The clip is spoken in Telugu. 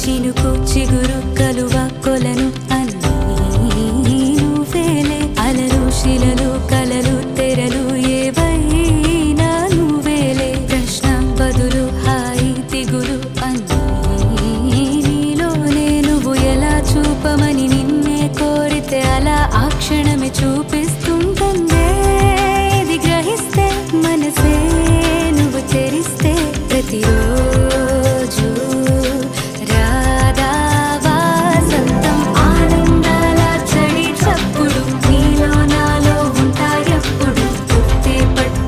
చినుకు చిగురు కలువ కొలను అన్నీ నువ్వేలే. అలలు శిలలు కలలు తెరలు ఏవైనా నువ్వేలే. ప్రశ్న బదులు హాయి తిగులు అన్నీ నీలోనే. నువ్వు ఎలా చూపమని నిన్నే కోరితే అలా ఆ క్షణమే